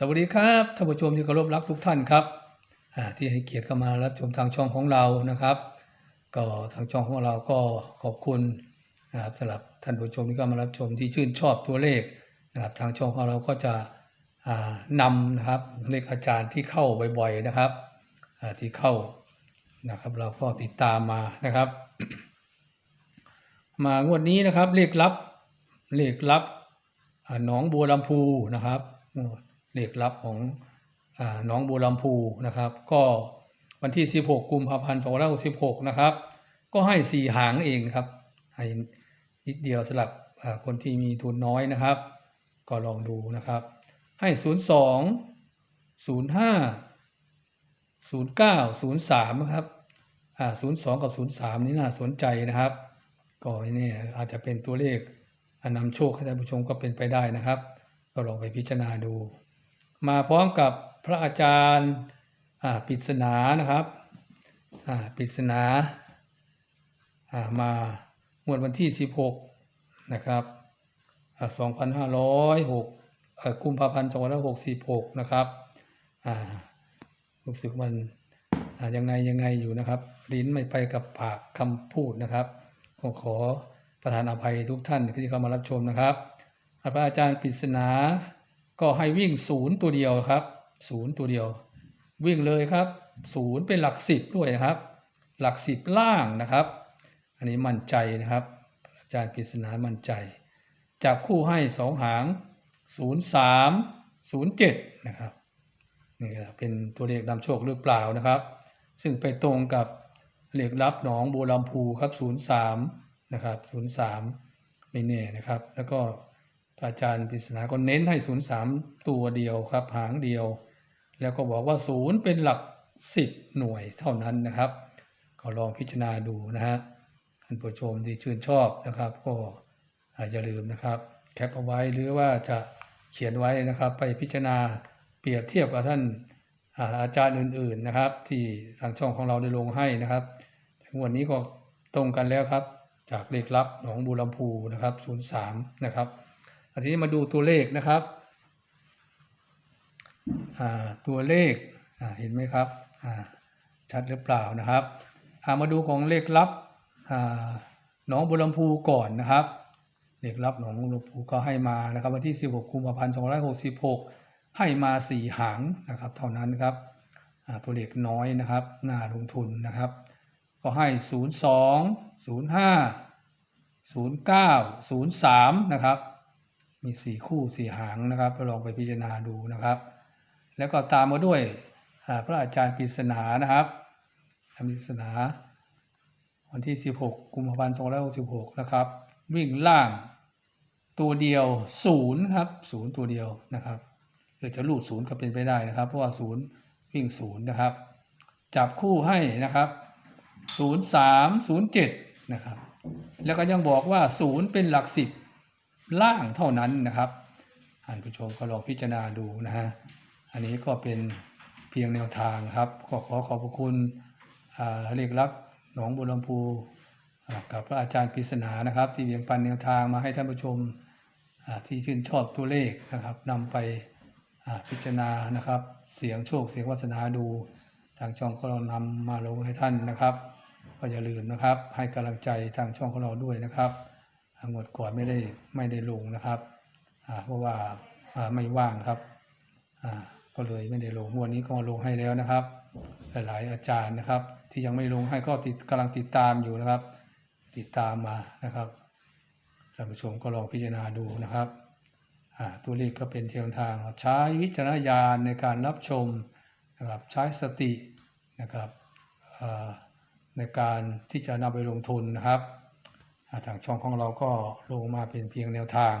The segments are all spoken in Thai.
สวัสดีครับท่านผู้ชมที่เคารพรักทุกท่านครับที่ให้เกียรติเข้ามารับชมทางช่องของเรานะครับ ก็ทางช่องของเราก็ขอบคุณนะครับสำหรับท่านผู้ชมที่เข้ามารับชมที่ชื่นชอบตัวเลขนะครับทางช่องของเราก็จะนำนะครับเลขอาจารย์ที่เข้าบ่อยๆนะครับที่เข้านะครับเราก็ติดตามมานะครับ มางวดนี้นะครับเลขลับเลขลับหนองบัวลำพูนะครับ เลขลับของอ่าหนองบัวลำพูนะครับ ก็วันที่ 16 กุมภาพันธ์2566 นะครับ ก็ให้สี่หางเองครับ ให้นิดเดียวสำหรับคนที่มีทุนน้อยนะครับ ก็ลองดูนะครับ ให้ 02 05 09 03นะครับอ่า02 กับ 03 นี่น่าสนใจนะครับ ก็ไม่แนี่อาจจะเป็นตัวเลขอันนำโชคให้ท่านผู้ชมก็เป็นไปได้นะครับ ก็ลองไปพิจารณาดู มาพร้อมกับพระอาจารย์ปริศนานะครับปริศนาามางวดวันที่ 16 นะครับอ่า2,506เอ่อกุมภาพันธ์2566 นะครับรู้สึกมันยังไงยังไงอยู่นะครับ ลิ้นไม่ไปกับปากคำพูดนะครับก็ขอประทานอภัยทุกท่านที่เข้ามารับชมนะครับพระอาจารย์ปริศนา ก็ให้วิ่งศูนย์ตัวเดียวครับศูนย์ตัวเดียว วิ่งเลยครับศูนย์เป็นหลักสิบด้วยนะครับ หลักสิบล่างนะครับ อันนี้มั่นใจนะครับ อาจารย์ปริศนามั่นใจ จับคู่ให้สองหางศูนย์สามศูนย์เจ็ดนะครับนี่เป็นตัวเลขนำโชคหรือเปล่านะครับ ซึ่งไปตรงกับเลขลับหนองบัวลำพูครับ 03 นะครับ 03 ไม่แน่นะครับ แล้วก็ พระอาจารย์ปริศนาก็เน้นให้03ตัวเดียวครับ หางเดียว แล้วก็บอกว่า0เป็นหลัก10หน่วยเท่านั้นนะครับก็ลองพิจารณาดูนะฮะท่านผู้ชมที่ชื่นชอบนะครับ ก็อย่าลืมนะครับ แคปเอาไว้หรือว่าจะเขียนไว้นะครับ ไปพิจารณาเปรียบเทียบกับท่านอาอาจารย์อื่นๆนะครับ ที่ทางช่องของเราได้ลงให้นะครับวันนี้ก็ตรงกันแล้วครับ จากเลขลับหนองบูรลำพูนะครับ 03 นะครับ อันนี้มาดูตัวเลขนะครับตัวเลขเห็นไหมครับชัดหรือเปล่านะครับามาดูของเลขลับอ่าหนองบูรลำพูก่อนนะครับเลขลับหนองบูรลำพูก็ให้มานะครับวันที่ 16กุมภาพันธ์2566 ให้มาสี่หางนะครับ เท่านั้นครับตัวเลขน้อยนะครับน่าลงทุนนะครับ ก็ให้ 02 05 09 03 นะครับ มี4คู่4หางนะครับลองไปพิจารณาดูนะครับ แล้วก็ตามมาด้วยพระอาจารย์ปริศนานะครับปริศนาวันที่ 16 กุมภาพันธ์2566 นะครับ วิ่งล่างตัวเดียว0ครับ0ตัวเดียวนะครับหรือจะลูดศูนย์ก็เป็นไปได้นะครับ เพราะว่าศูนย์วิ่งศูนย์นะครับ จับคู่ให้นะครับศูนย์สามศูนย์เจ็ดนะครับ แล้วก็ยังบอกว่าศูนย์เป็นหลักสิบ ล่างเท่านั้นนะครับท่านผู้ชมก็ลองพิจารณาดูนะฮะอันนี้ก็เป็นเพียงแนวทางครับก็ขอขอบพระคุณเรียกรักหนองบุรลำพูกับพระอาจารย์ปริศนานะครับ ที่เบียงปันแนวทางมาให้ท่านผู้ชมที่ชื่นชอบตัวเลขนะครับนำไปพิจารณานะครับ เสียงโชคเสียงวาสนาดู ทางช่องของเรานำมาลงให้ท่านนะครับ ก็อย่าลืมนะครับ ให้กำลังใจทางช่องของเราด้วยนะครับ งวดก่อนไม่ได้ไม่ได้ลงนะครับอ่าเพราะว่าไม่ว่างครับอ่าก็เลยไม่ได้ลงวดนี้ก็มาลงให้แล้วนะครับ หลายๆอาจารย์นะครับ ที่ยังไม่ลงให้ก็ติดกำลังติดตามอยู่นะครับ ติดตามมานะครับท่านผู้ชมก็ลองพิจารณาดูนะครับอ่าตัวเลขก็เป็นเทียงทางใช้วิจารณญาณในการรับชมนะครับใช้สตินะครับอ่าในการที่จะนำไปลงทุนนะครับ ทางช่องของเราก็ลงมาเป็นเพียงแนวทาง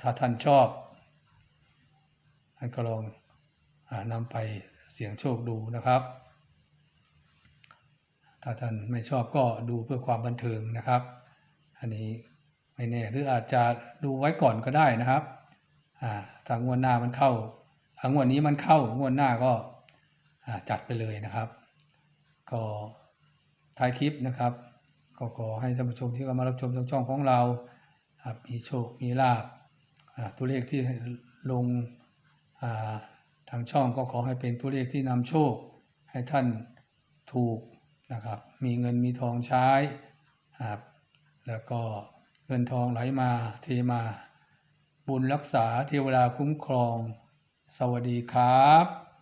ถ้าท่านชอบท่านก็ลองอนำไปเสี่ยงโชคดูนะครับ ถ้าท่านไม่ชอบก็ดูเพื่อความบันเทิงนะครับ อันนี้ไม่แน่หรืออาจจะดูไว้ก่อนก็ได้นะครับอ่าถ้างวดหน้ามันเข้าถ้างวดนี้มันเข้างวดหน้าก็จัดไปเลยนะครับ ก็ท้ายคลิปนะครับ ก็ขอให้ท่านผู้ชมที่เข้ามารับชมทางช่องของเรามีโชค มีลาภตัวเลขที่ลงทางช่องก็ขอให้เป็นตัวเลขที่นำโชค ให้ท่านถูกนะครับ มีเงินมีทองใช้แล้วก็เงินทองไหลมาเทมา บุญรักษาเทวดาคุ้มครอง สวัสดีครับ